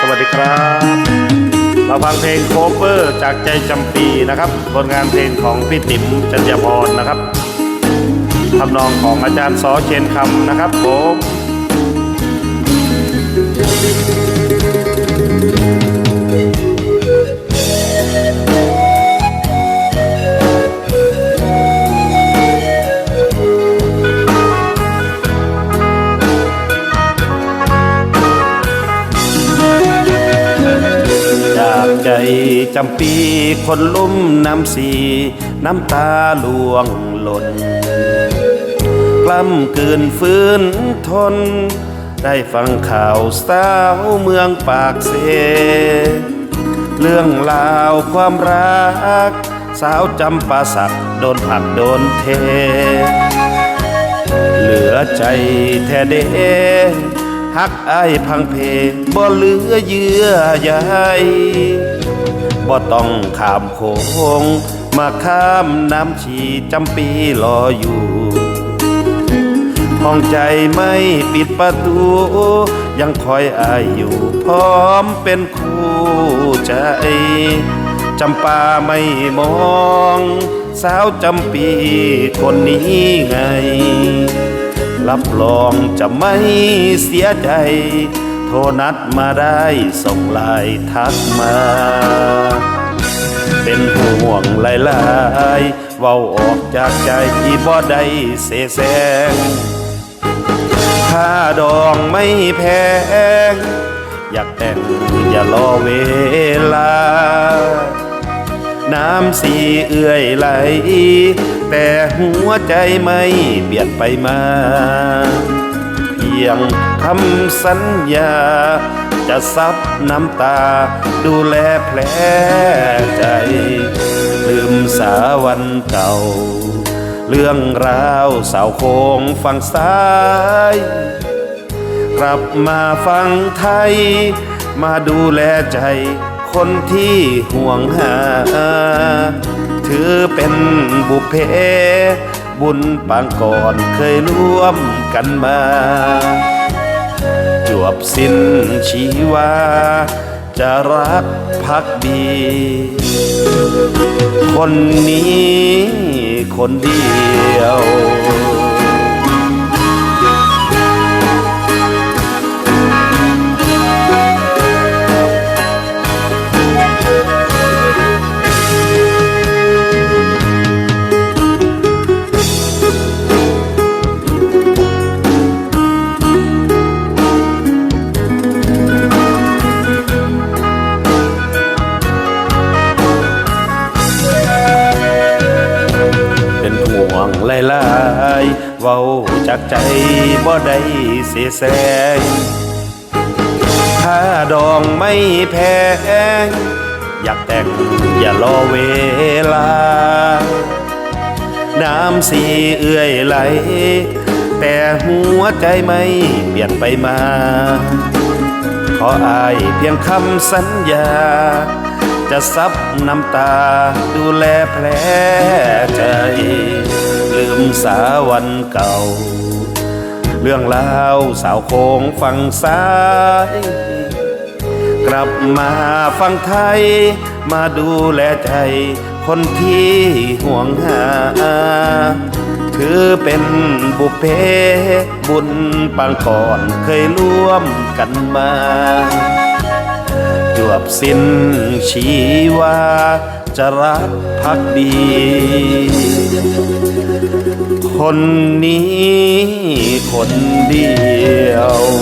สวัสดีครับ มาฟังเพลงโคเวอร์จากใจจำปีนะครับผลงานเพลงของพี่ติ๋มจันยาพรนะครับทำนองของอาจารย์สอเชนคำนะครับผม ใจจำปีคนลุ่มน้ำสีน้ำตาลวงหล่นกล้ำกืนฟื้นทน ได้ฟังข่าวสาวเมืองปากเซเรื่องราวความรัก สาวจำปาสักโดนผักโดนเท เหลือใจแท้เด ฮักอายพังเพบ่เหลือเยื่อใยบ่ต้องข้ามโขงมาข้ามน้ำชีจำปีรออยู่ห้องใจไม่ปิดประตู ยังคอยอายอยู่พร้อมเป็นคู่ใจจำปาไม่มอง สาวจำปีคนนี้ไง รับรองจะไม่เสียใจ โทรนัดมาได้ส่งไลายทักมา เป็นห่วงหลายๆเว้าออกจากใจบ่ได้เสแสงค่าดองไม่แพง อยากแต่งอย่ารอเวลา น้ำสีเอื่อยไหล แต่หัวใจไม่เบียดไปมา เพียงคำสัญญา จะซับน้ำตา ดูแลแผลใจ ลืมสาวันเก่า เรื่องราวสาวโคงฝั่งซ้าย กลับมาฟังไทย มาดูแลใจ คนที่ห่วงหา ถือเป็นบุพเพ บุญปางก่อนเคยร่วมกันมา จวบสิ้นชีวา จะรักพักดี คนนี้คนเดียว ว้าจากใจบ่ได้เสียแสงค่าดองไม่แพงอยากแต่งอย่ารอเวลา น้ำสีเอื่อยไหล แต่หัวใจไม่เปลี่ยนไปมา ขออายเพียงคำสัญญา จะซับน้ำตาดูแลแผลใจ สาวันเก่า เรื่องราวสาวโคงฝั่งซ้าย กลับมาฟังไทย มาดูแลใจ คนที่ห่วงหา ถือเป็นบุเพ บุญปางก่อนเคยร่วมกันมา วบสิ้นชีวาจะรักพักดี คนนี้คนเดียว